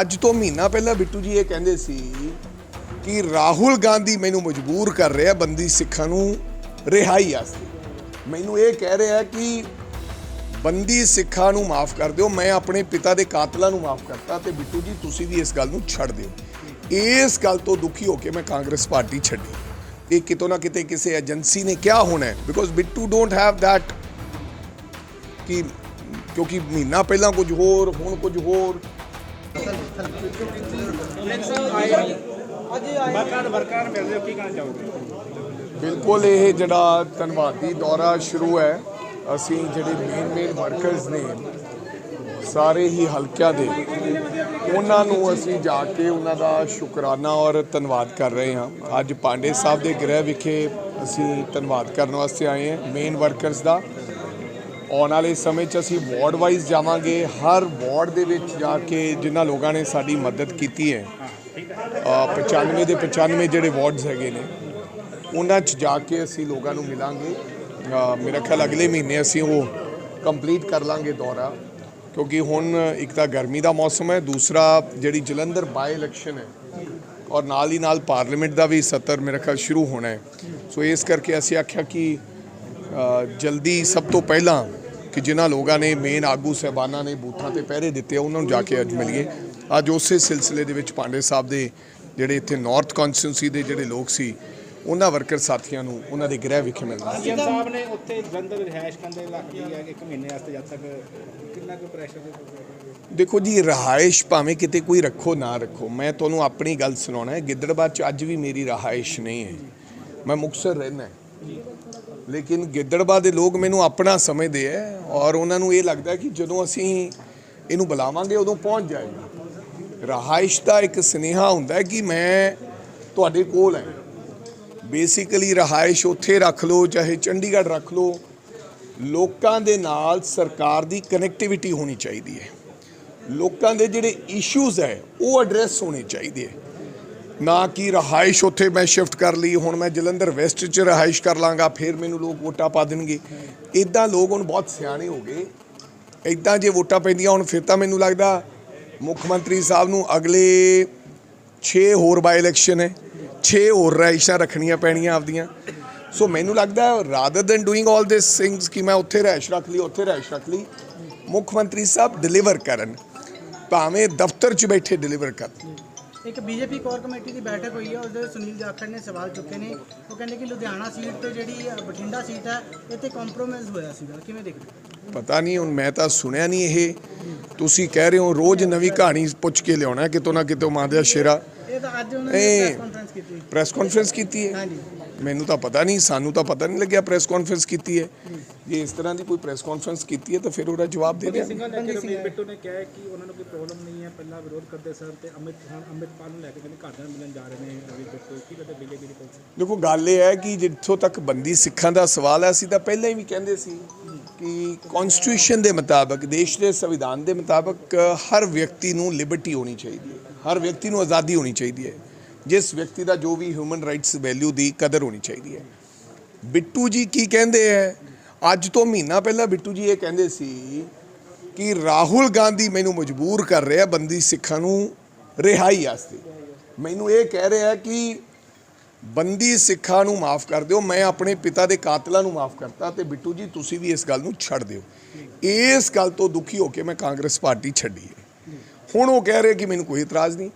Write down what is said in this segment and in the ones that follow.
ਅੱਜ ਤੋਂ ਮਹੀਨਾ ਪਹਿਲਾਂ ਬਿੱਟੂ ਜੀ ਇਹ ਕਹਿੰਦੇ ਸੀ ਕਿ ਰਾਹੁਲ ਗਾਂਧੀ ਮੈਨੂੰ ਮਜਬੂਰ ਕਰ ਰਿਹਾ ਬੰਦੀ ਸਿੱਖਾਂ ਨੂੰ ਰਿਹਾਈ ਵਾਸਤੇ। ਮੈਨੂੰ ਇਹ ਕਹਿ ਰਿਹਾ ਕਿ ਬੰਦੀ ਸਿੱਖਾਂ ਨੂੰ ਮਾਫ ਕਰ ਦਿਓ, ਮੈਂ ਆਪਣੇ ਪਿਤਾ ਦੇ ਕਾਤਲਾਂ ਨੂੰ ਮਾਫ ਕਰਤਾ ਤੇ ਬਿੱਟੂ ਜੀ ਤੁਸੀਂ ਵੀ ਇਸ ਗੱਲ ਨੂੰ ਛੱਡ ਦਿਓ। ਇਸ ਗੱਲ ਤੋਂ ਦੁਖੀ ਹੋ ਕੇ ਮੈਂ ਕਾਂਗਰਸ ਪਾਰਟੀ ਛੱਡੀ। ਇਹ ਕਿਤੋਂ ਨਾ ਕਿਤੇ ਕਿਸੇ ਏਜੰਸੀ ਨੇ ਕਿਹਾ ਹੋਣਾ because Bittu don't have that ਕਿ ਕਿਉਂਕਿ ਮਹੀਨਾ ਪਹਿਲਾਂ ਕੁਝ ਹੋਰ, ਹੁਣ ਕੁਝ ਹੋਰ ਵਰਕਰਾਂ ਵਰਕਰਾਂ ਨੂੰ ਮਿਲਦੇ ਕੀ ਕਹਿਣਾ ਚਾਹੋਗੇ ਬਿਲਕੁਲ ਇਹ ਜਿਹੜਾ ਧੰਨਵਾਦੀ ਦੌਰਾ ਸ਼ੁਰੂ ਹੈ, ਅਸੀਂ ਜਿਹੜੇ ਮੇਨ ਮੇਨ ਵਰਕਰਸ ਨੇ, ਸਾਰੇ ਹੀ ਹਲਕਿਆਂ ਦੇ, ਉਹਨਾਂ ਨੂੰ ਅਸੀਂ ਜਾ ਕੇ ਉਹਨਾਂ ਦਾ ਸ਼ੁਕਰਾਨਾ ਔਰ ਧੰਨਵਾਦ ਕਰ ਰਹੇ ਹਾਂ। ਅੱਜ ਪਾਂਡੇ ਸਾਹਿਬ ਦੇ ਗ੍ਰਹਿ ਵਿਖੇ ਅਸੀਂ ਧੰਨਵਾਦ ਕਰਨ ਵਾਸਤੇ ਆਏ ਹਾਂ ਮੇਨ ਵਰਕਰਸ ਦਾ। ਆਉਣ ਵਾਲੇ ਸਮੇਂ 'ਚ ਅਸੀਂ ਵਾਰਡ ਵਾਈਜ਼ ਜਾਵਾਂਗੇ ਹਰ ਵਾਰਡ ਦੇ ਵਿੱਚ ਜਾ ਕੇ ਜਿਨ੍ਹਾਂ ਲੋਕਾਂ ਨੇ ਸਾਡੀ ਮਦਦ ਕੀਤੀ ਹੈ ਅ, 95 ਦੇ 95 ਜਿਹੜੇ ਵਾਰਡਸ ਹੈਗੇ ਨੇ ਉਹਨਾਂ 'ਚ ਜਾ ਕੇ ਅਸੀਂ ਲੋਕਾਂ ਨੂੰ ਮਿਲਾਂਗੇ। ਮੇਰਾ ਖਿਆਲ ਅਗਲੇ ਮਹੀਨੇ ਅਸੀਂ ਉਹ ਕੰਪਲੀਟ ਕਰ ਲਾਂਗੇ ਦੌਰਾ ਕਿਉਂਕਿ ਹੁਣ ਇੱਕ ਤਾਂ ਗਰਮੀ ਦਾ ਮੌਸਮ ਹੈ ਦੂਸਰਾ ਜਿਹੜੀ ਜਲੰਧਰ ਬਾਈ ਇਲੈਕਸ਼ਨ ਹੈ ਔਰ ਨਾਲ ਹੀ ਨਾਲ ਪਾਰਲੀਮੈਂਟ ਦਾ ਵੀ ਸੱਤਰ ਮੇਰਾ ਖਿਆਲ ਸ਼ੁਰੂ ਹੋਣਾ ਹੈ। ਸੋ ਇਸ ਕਰਕੇ ਅਸੀਂ ਆਖਿਆ ਕਿ ਜਲਦੀ ਸਭ ਤੋਂ ਪਹਿਲਾਂ ਕਿ ਜਿਨ੍ਹਾਂ ਲੋਕਾਂ ਨੇ ਮੇਨ ਆਗੂ ਸਹਿਬਾਨਾਂ ਨੇ ਬੂਥਾਂ ਤੇ ਪਹਿਰੇ ਦਿੱਤੇ ਉਹਨਾਂ ਨੂੰ ਜਾ ਕੇ ਅੱਜ ਮਿਲੀਏ। ਅੱਜ ਉਸੇ ਸਿਲਸਿਲੇ ਦੇ ਵਿੱਚ ਪਾਂਡੇ ਸਾਹਿਬ ਦੇ ਜਿਹੜੇ ਇੱਥੇ ਨਾਰਥ ਕਨਸਟੀਟਿਊਂਸੀ ਦੇ ਜਿਹੜੇ ਲੋਕ ਸੀ ਉਹਨਾਂ ਵਰਕਰ ਸਾਥੀਆਂ ਨੂੰ ਉਹਨਾਂ ਦੇ ਗ੍ਰਹਿ ਵਿਖੇ ਮਿਲਣਾ। ਸੀਐਮ ਸਾਹਿਬ ਨੇ ਉੱਥੇ ਜਲੰਧਰ ਰਿਹਾਇਸ਼ ਕੰਦੇ ਇਲਾਕੇ ਹੈ ਇੱਕ ਮਹੀਨੇ ਵਾਸਤੇ ਜਦ ਤੱਕ ਕਿੰਨਾ ਕੁ ਪ੍ਰੈਸ਼ਰ ਦੇਖੋ ਜੀ ਰਹਾਇਸ਼ ਭਾਵੇਂ ਕਿਤੇ ਕੋਈ ਰੱਖੋ ਨਾ ਰੱਖੋ ਮੈਂ ਤੁਹਾਨੂੰ ਆਪਣੀ ਗੱਲ ਸੁਣਾਉਣਾ ਹੈ ਗਿੱਦੜਬਾਦ ਚ ਅੱਜ ਵੀ ਮੇਰੀ ਰਹਾਇਸ਼ ਨਹੀਂ ਹੈ। ਮੈਂ ਮੁਕਤਸਰ ਰਹਿਣਾ ਹੈ। ਲੇਕਿਨ ਗਿੱਦੜਬਾਦ ਦੇ ਲੋਕ ਮੈਨੂੰ ਆਪਣਾ ਸਮਝਦੇ ਹੈ ਔਰ ਉਹਨਾਂ ਨੂੰ ਇਹ ਲੱਗਦਾ ਕਿ ਜਦੋਂ ਅਸੀਂ ਇਹਨੂੰ ਬੁਲਾਵਾਂਗੇ, ਉਦੋਂ ਪਹੁੰਚ ਜਾਏਗਾ। ਰਹਾਇਸ਼ ਦਾ ਇੱਕ ਸੁਨੇਹਾ ਹੁੰਦਾ ਕਿ ਮੈਂ ਤੁਹਾਡੇ ਕੋਲ ਹਾਂ ਬੇਸਿਕਲੀ ਰਹਾਇਸ਼ ਉੱਥੇ ਰੱਖ ਲਓ, ਚਾਹੇ ਚੰਡੀਗੜ੍ਹ ਰੱਖ ਲਓ। ਲੋਕਾਂ ਦੇ ਨਾਲ ਸਰਕਾਰ ਦੀ ਕਨੈਕਟੀਵਿਟੀ ਹੋਣੀ ਚਾਹੀਦੀ ਹੈ ਲੋਕਾਂ ਦੇ ਜਿਹੜੇ ਇਸ਼ੂਜ਼ ਹੈ ਉਹ ਐਡਰੈਸ ਹੋਣੇ ਚਾਹੀਦੇ ਹੈ ਨਾ ਕਿ ਰਹਾਇਸ਼ ਉੱਥੇ ਮੈਂ ਸ਼ਿਫਟ ਕਰ ਲਈ, ਹੁਣ ਮੈਂ ਜਲੰਧਰ ਵੈਸਟ 'ਚ ਰਹਾਇਸ਼ ਕਰ ਲਾਂਗਾ, ਫਿਰ ਮੈਨੂੰ ਲੋਕ ਵੋਟਾਂ ਪਾ ਦੇਣਗੇ। ਇਦਾਂ ਲੋਕ ਹੁਣ ਬਹੁਤ ਸਿਆਣੇ ਹੋ ਗਏ। ਇਦਾਂ ਜੇ ਵੋਟਾਂ ਪੈਂਦੀਆਂ ਹੁਣ, ਫਿਰ ਤਾਂ ਮੈਨੂੰ ਲੱਗਦਾ ਮੁੱਖ ਮੰਤਰੀ ਸਾਹਿਬ ਨੂੰ ਅਗਲੇ 6 ਹੋਰ ਬਾਈ ਇਲੈਕਸ਼ਨ ਹੈ। 6 ਹੋਰ ਰਹਾਇਸ਼ਾਂ ਰੱਖਣੀਆਂ ਪੈਣੀਆਂ ਆਪਦੀਆਂ। ਸੋ ਮੈਨੂੰ ਲੱਗਦਾ rather than doing all this things ਕਿ ਮੈਂ ਉੱਥੇ ਰਹਾਇਸ਼ ਰੱਖ ਲਈ, ਉੱਥੇ ਰਹਾਇਸ਼ ਰੱਖ ਲਈ, ਮੁੱਖ ਮੰਤਰੀ ਸਾਹਿਬ ਡਿਲੀਵਰ ਕਰਨ। ਭਾਵੇਂ ਦਫ਼ਤਰ 'ਚ ਬੈਠੇ ਡਿਲੀਵਰ ਕਰਨ। ਇੱਕ ਬੀਜੇਪੀ ਕੋਰ ਕਮੇਟੀ ਦੀ ਬੈਠਕ ਹੋਈ ਹੈ, ਉਹਦੇ ਸੁਨੀਲ ਜਾਖੜ ਨੇ ਸਵਾਲ ਚੁੱਕੇ ਨੇ। ਉਹ ਕਹਿੰਦੇ ਕਿ ਲੁਧਿਆਣਾ ਸੀਟ ਤੇ ਜਿਹੜੀ ਬਠਿੰਡਾ ਸੀਟ ਹੈ, ਇੱਥੇ ਕੰਪਰੋਮਾਈਜ਼ ਹੋਇਆ ਸੀਗਾ। ਕਿਵੇਂ ਦੇਖਦੇ ਪਤਾ ਨਹੀਂ, ਹੁਣ ਮੈਂ ਤਾਂ ਸੁਣਿਆ ਨਹੀਂ ਇਹ। ਤੁਸੀਂ ਕਹਿ ਰਹੇ ਹੋ, ਰੋਜ਼ ਨਵੀਂ ਕਹਾਣੀ ਪੁੱਛ ਕੇ ਲਿਆਉਣਾ, ਕਿਤੋਂ ਨਾ ਕਿਤੋਂ ਮਾਂ ਦਾ ਸ਼ੇਰਾ। ਤਾਂ ਅੱਜ ਉਹਨਾਂ ਨੇ ਇਹ- ਪ੍ਰੈਸ ਕਾਨਫਰੰਸ ਕੀਤੀ ਪ੍ਰੈਸ ਕਾਨਫਰੰਸ ਕੀਤੀ ਹੈ। ਹਾਂਜੀ। ਮੈਨੂੰ ਤਾਂ ਪਤਾ ਨਹੀਂ ਸਾਨੂੰ ਤਾਂ ਪਤਾ ਨਹੀਂ ਲੱਗਿਆ ਪ੍ਰੈਸ ਕਾਨਫਰੰਸ ਕੀਤੀ ਹੈ। ਜੇ ਇਸ ਤਰ੍ਹਾਂ ਦੀ ਕੋਈ ਪ੍ਰੈਸ ਕਾਨਫਰੰਸ ਕੀਤੀ ਹੈ ਤਾਂ ਫਿਰ ਉਹਦਾ ਜਵਾਬ ਦੇ ਦਿਆਂਗੇ। ਸਿੰਘਾਂ ਲੈ ਕੇ ਰਵਨੀਤ ਬਿੱਟੂ ਨੇ ਕਿਹਾ ਹੈ ਕਿ ਉਹਨਾਂ ਨੂੰ ਕੋਈ ਪ੍ਰੋਬਲਮ ਨਹੀਂ ਹੈ ਪਹਿਲਾਂ ਵਿਰੋਧ ਕਰਦੇ ਸਨ ਤੇ ਅਮਿਤ ਹੁਣ ਅੰਮ੍ਰਿਤਪਾਲ ਨੂੰ ਲੈ ਕੇ ਕਹਿੰਦੇ ਘਰਦਿਆਂ ਨੂੰ ਮਿਲਣ ਜਾ ਰਹੇ ਨੇ ਰਵਨੀਤ ਬਿੱਟੂ। ਕੀ ਕਹਿੰਦੇ ਬੀਜੇਪੀ ਦੀ ਪੁਲਿਸ ਦੇਖੋ ਗੱਲ ਇਹ ਹੈ ਕਿ ਜਿੱਥੋਂ ਤੱਕ ਬੰਦੀ ਸਿੱਖਾਂ ਦਾ ਸਵਾਲ ਹੈ ਅਸੀਂ ਤਾਂ ਪਹਿਲਾਂ ਹੀ ਵੀ ਕਹਿੰਦੇ ਸੀ ਕਿ ਕਨਸਟੀਟਿਊਸ਼ਨ ਦੇ ਮੁਤਾਬਕ ਦੇਸ਼ ਦੇ ਸੰਵਿਧਾਨ ਦੇ ਮੁਤਾਬਕ ਹਰ ਵਿਅਕਤੀ ਨੂੰ ਲਿਬਰਟੀ ਹੋਣੀ ਚਾਹੀਦੀ ਹੈ। ਹਰ ਵਿਅਕਤੀ ਨੂੰ ਆਜ਼ਾਦੀ ਹੋਣੀ ਚਾਹੀਦੀ ਹੈ। ਜਿਸ ਵਿਅਕਤੀ ਦਾ ਜੋ ਵੀ ਹਿਊਮਨ ਰਾਈਟਸ ਵੈਲਿਊ ਦੀ ਕਦਰ ਹੋਣੀ ਚਾਹੀਦੀ ਹੈ। ਬਿੱਟੂ ਜੀ ਕੀ ਕਹਿੰਦੇ ਹੈ? ਅੱਜ ਤੋਂ ਮਹੀਨਾ ਪਹਿਲਾਂ ਬਿੱਟੂ ਜੀ ਇਹ ਕਹਿੰਦੇ ਸੀ ਕਿ ਰਾਹੁਲ ਗਾਂਧੀ ਮੈਨੂੰ ਮਜਬੂਰ ਕਰ ਰਿਹਾ ਬੰਦੀ ਸਿੱਖਾਂ ਨੂੰ ਰਿਹਾਈ ਵਾਸਤੇ। ਮੈਨੂੰ ਇਹ ਕਹਿ ਰਿਹਾ ਕਿ ਬੰਦੀ ਸਿੱਖਾਂ ਨੂੰ ਮਾਫ ਕਰ ਦਿਓ, ਮੈਂ ਆਪਣੇ ਪਿਤਾ ਦੇ ਕਾਤਲਾਂ ਨੂੰ ਮਾਫ ਕਰਤਾ ਤੇ ਬਿੱਟੂ ਜੀ ਤੁਸੀਂ ਵੀ ਇਸ ਗੱਲ ਨੂੰ ਛੱਡ ਦਿਓ। ਇਸ ਗੱਲ ਤੋਂ ਦੁਖੀ ਹੋ ਕੇ ਮੈਂ ਕਾਂਗਰਸ ਪਾਰਟੀ ਛੱਡੀ ਹੈ। ਹੁਣ ਉਹ ਕਹਿ ਰਹੇ ਕਿ ਮੈਨੂੰ ਕੋਈ ਇਤਰਾਜ਼ ਨਹੀਂ।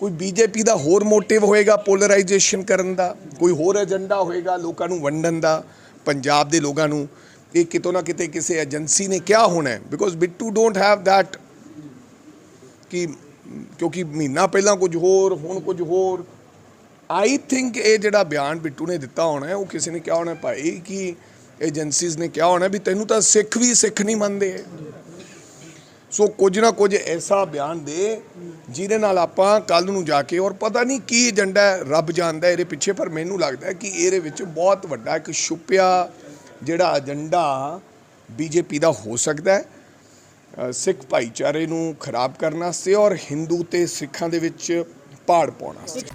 ਕੋਈ ਬੀਜੇਪੀ ਦਾ ਹੋਰ ਮੋਟਿਵ ਹੋਏਗਾ ਪੋਲਰਾਈਜੇਸ਼ਨ ਕਰਨ ਦਾ, ਕੋਈ ਹੋਰ ਏਜੰਡਾ ਹੋਏਗਾ ਲੋਕਾਂ ਨੂੰ ਵੰਡਣ ਦਾ, ਪੰਜਾਬ ਦੇ ਲੋਕਾਂ ਨੂੰ ਇਹ ਕਿਤੋਂ ਨਾ ਕਿਤੇ ਕਿਸੇ ਏਜੰਸੀ ਨੇ ਕਿਹਾ ਹੋਣਾ because Bittu don't have that ਕਿ ਕਿਉਂਕਿ ਮਹੀਨਾ ਪਹਿਲਾਂ ਕੁਝ ਹੋਰ, ਹੁਣ ਕੁਝ ਹੋਰ। ਆਈ ਥਿੰਕ ਇਹ ਜਿਹੜਾ ਬਿਆਨ ਬਿੱਟੂ ਨੇ ਦਿੱਤਾ ਹੋਣਾ ਹੈ, ਉਹ ਕਿਸੇ ਨੇ ਕਿਹਾ ਹੋਣਾ ਭਾਈ, ਕਿ ਏਜੰਸੀਜ਼ ਨੇ ਕਿਹਾ ਹੋਣਾ ਵੀ ਤੈਨੂੰ ਤਾਂ ਸਿੱਖ ਵੀ ਸਿੱਖ ਨਹੀਂ ਮੰਨਦੇ। ਸੋ ਕੁਝ ਨਾ ਕੁਝ ਐਸਾ ਬਿਆਨ ਦੇ ਜਿਹਦੇ ਨਾਲ ਆਪਾਂ ਕੱਲ ਨੂੰ ਜਾ ਕੇ ਔਰ ਪਤਾ ਨਹੀਂ ਕੀ ਏਜੰਡਾ ਰੱਬ ਜਾਣਦਾ ਇਹਦੇ ਪਿੱਛੇ, ਪਰ ਮੈਨੂੰ ਲੱਗਦਾ ਕਿ ਇਹਦੇ ਵਿੱਚ ਬਹੁਤ ਵੱਡਾ ਇੱਕ ਛੁਪਿਆ ਜਿਹੜਾ ਏਜੰਡਾ ਬੀਜੇਪੀ ਦਾ ਹੋ ਸਕਦਾ ਹੈ। ਸਿੱਖ ਭਾਈਚਾਰੇ ਨੂੰ ਖਰਾਬ ਕਰਨ ਵਾਸਤੇ ਔਰ ਹਿੰਦੂ ਤੇ ਸਿੱਖਾਂ ਦੇ ਵਿੱਚ ਪਾੜ ਪਾਉਣ ਵਾਸਤੇ।